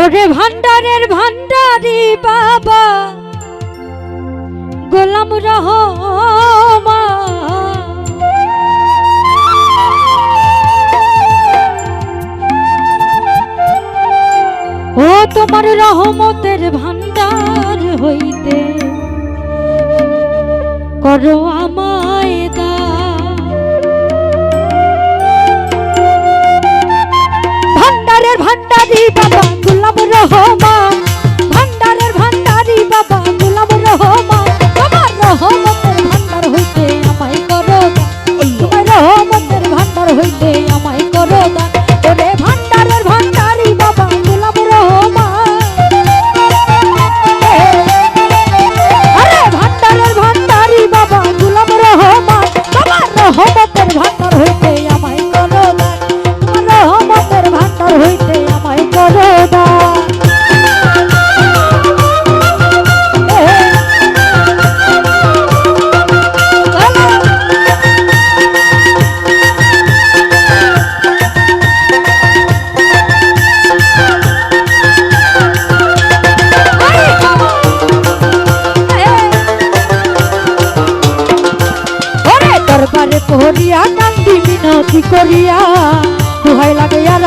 ওরে ভান্ডারের ভান্ডারি বাবা। গোলাম রহমা। ও তোমার রহমতের ভান্ডার হইতে করো আমায় দান। ভান্ডারের ভান্ডারি বাবা। রহমান।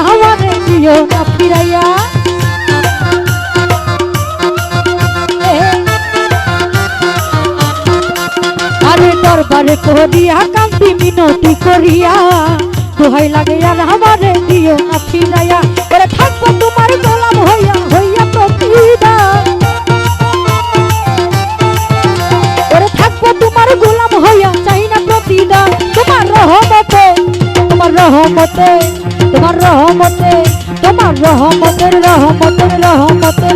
হাওয়ারে দিও না ফিরাইয়া আরে দরবারে পহরিয়া কান্দি মিনতি করিয়া। দুহাই লাগে আর হাওয়ারে দিও না ফিরাইয়া। ওরে থাকব তোমার গোলাম হইয়া হইয়া প্রতিদান ওরে থাকব তোমার গোলাম হইয়া, চাই না প্রতিদান। তোমার রহমতে তোমার রহমতে। তোমার রহমতে, তোমার রহমতের রহমতের রহমতের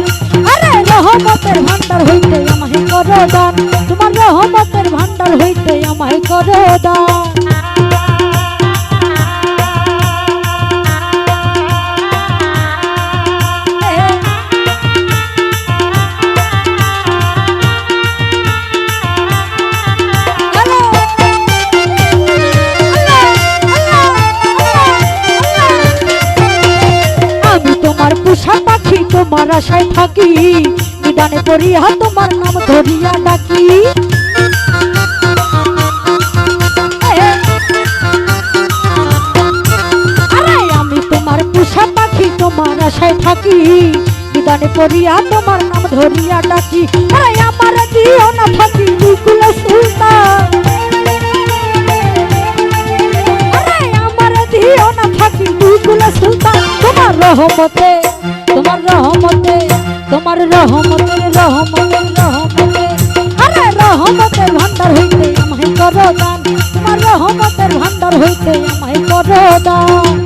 আরে রহমতের ভান্ডার হইতে আমায় করো দান। তোমার রহমতের ভান্ডার হইতে আমায় করো দান। তোমার আশায় থাকি, নিদানে পড়িয়া তোমার নাম ধরিয়া ডাকি। আমি তোমার পোষা পাখি, তোমার আশায় থাকি, নিদানে পড়িয়া তোমার নাম ধরিয়া ডাকি। আমার দিও না থাকি বিকুল সুলতান। আমার দিও না থাকি বিকুল সুলতান, তোমার রহমতে। তোমার রহমতে, তোমার রহমতের রহমতের রহমতে। আরে রহমতের ভান্ডার হইতে আমায় করো দান। তোমার রহমতের ভান্ডার হইতে আমায় করো দান।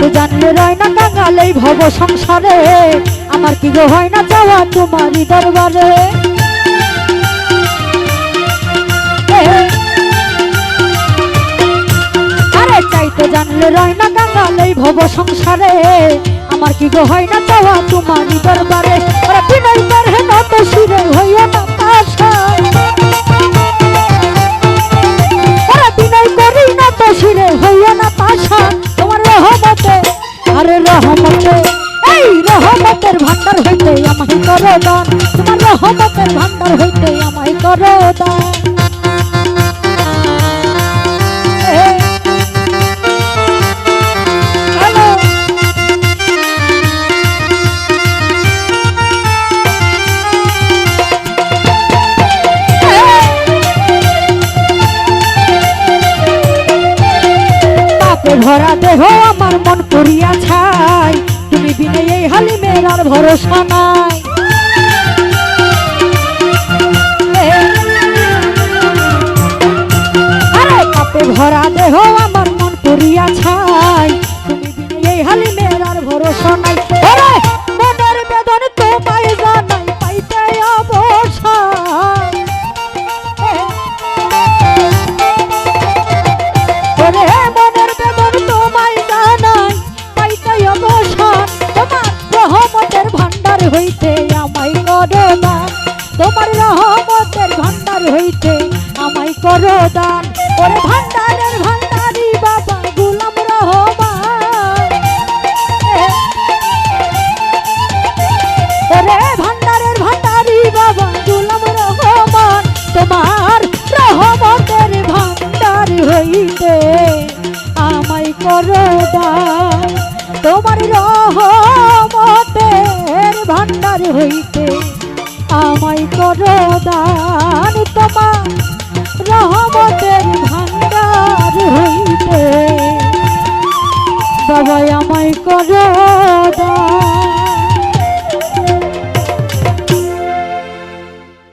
চাইতে জানলে রয় না কাঙাল এই ভব সংসারে। আমার কি গো হয় না যাওয়া তোমারই দরবারে। আরে চাইতে জানলে রয় না কাঙাল এই ভব সংসারে। আমার কি গো হয় না যাওয়া তোমারই দরবারে। ওরা বিনয় করে নত সুরে হইয়া না রহমতের ভান্ডার হইতে আমায় করো দান। তোমার রহমতের ভান্ডার হইতে আমায় করো দান। ভরা দেহ আমার মন করিয়া ছাই। তুমি বিনে এই হালিমের আর ভরসা নাই। আরে পাপে ভরা দেহ আমার মন করিয়া ছাই। তুমি বিনে এই হালিমের আর ভরসা নাই। হইতে আমায় করো দান তোমার রহমতের ভান্ডার হইতে আমায় করো দান। ওরে ভান্ডারের ভান্ডারি বাবা, গুলাম রহমান। ওরে ভান্ডারের ভান্ডারি বাবা, গুলাম রহমান। তোমার রহমতের ভান্ডার হইতে আমায় করো দান। তোমার রহমতের ভান্ডার হইতে আমায় করো দান তোমার রহমতের